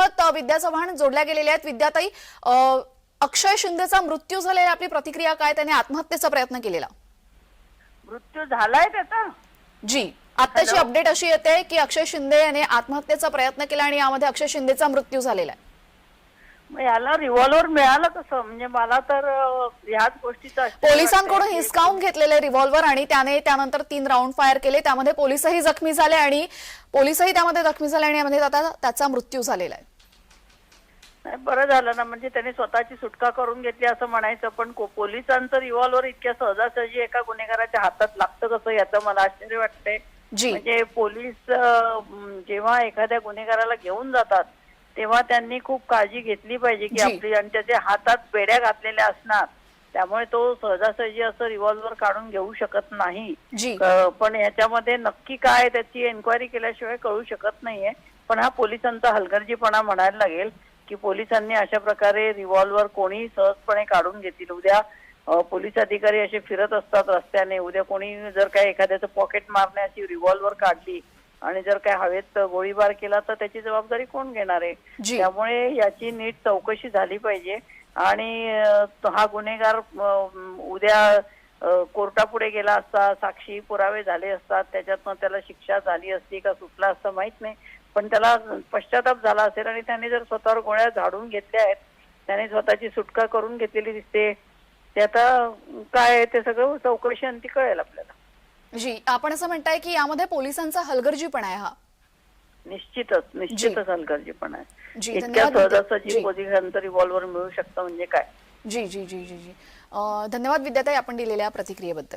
आपल्यासोबत विद्या चव्हाण जोडल्या गेलेल्या आहेत. विद्याताई अक्षय शिंदेचा मृत्यू झालेला आपली प्रतिक्रिया काय? त्याने आत्महत्येचा प्रयत्न केलेला. मृत्यू झालाय त्याचा? जी. आताची. अपडेट अशी येते की अक्षय शिंदे याने आत्महत्येचा प्रयत्न केला आणि यामध्ये अक्षय शिंदेचा मृत्यू झालेला आहे. मग याला रिव्हॉल्वर मिळालं कसं? म्हणजे मला तर ह्याच गोष्टीचं पोलिसांकडून हिसकावून घेतलेले रिव्हॉल्वर आणि त्याने त्यानंतर तीन राऊंड फायर केले. त्यामध्ये पोलिसही जखमी झाले आणि पोलिसही त्यामध्ये जखमी झाले आणि यामध्ये आता त्याचा मृत्यू झालेला आहे. नाही, बरं झालं ना म्हणजे त्यांनी स्वतःची सुटका करून घेतली असं म्हणायचं पण को- पोलिसांचं रिव्हॉल्वर इतक्या सहजासहजी एका गुन्हेगाराच्या हातात लागतं कसं याचं मला आश्चर्य वाटतंय. जी. म्हणजे पोलीस अं, जेव्हा एखाद्या गुन्हेगाराला घेऊन जातात तेव्हा त्यांनी खूप काळजी घेतली पाहिजे की जी. आपली आणि त्याच्या हातात बेड्या घातलेल्या असणार त्यामुळे तो सहजासहजी असं रिव्हॉल्वर काढून घेऊ शकत नाही. जी. अ, पण याच्यामध्ये नक्की काय त्याची एन्क्वायरी केल्याशिवाय कळू शकत नाहीये. पण हा पोलिसांचा हलगर्जीपणा म्हणायला लागेल. की पोलिसांनी अशा प्रकारे रिव्हॉल्वर कोणी सहजपणे काढून घेतील. उद्या पोलीस अधिकारी असे फिरत असतात रस्त्याने. उद्या कोणी जर काय एखाद्याचं पॉकेट मारण्याची रिव्हॉल्वर काढली आणि जर काय हवेत गोळीबार केला तर त्याची जबाबदारी कोण घेणार आहे? त्यामुळे याची नीट चौकशी झाली पाहिजे. आणि हा गुन्हेगार उद्या कोर्टापुढे गेला असता साक्षी पुरावे झाले असतात त्याच्यातनं त्याला शिक्षा झाली असती का सुटला असतं माहीत नाही. पण त्याला पश्चाताप झाला असेल आणि त्याने जर स्वतःवर गोळ्या झाडून घेतल्या आहेत त्याने स्वतःची सुटका करून घेतलेली दिसते. ते आता काय आहे ते सगळं चौकशी अंती कळेल आपल्याला. जी आपण असं म्हणताय की यामध्ये पोलिसांचा हलगर्जीपणा आहे हा. निश्चितच निश्चितच हलगर्जीपणा आहे. जी, इतक्या. सहजासहजी जी. पोलिसांचं रिव्हॉल्वर मिळू शकतं म्हणजे काय? जी जी जी जी जी. धन्यवाद विद्याताई आपण दिलेल्या प्रतिक्रियेबद्दल.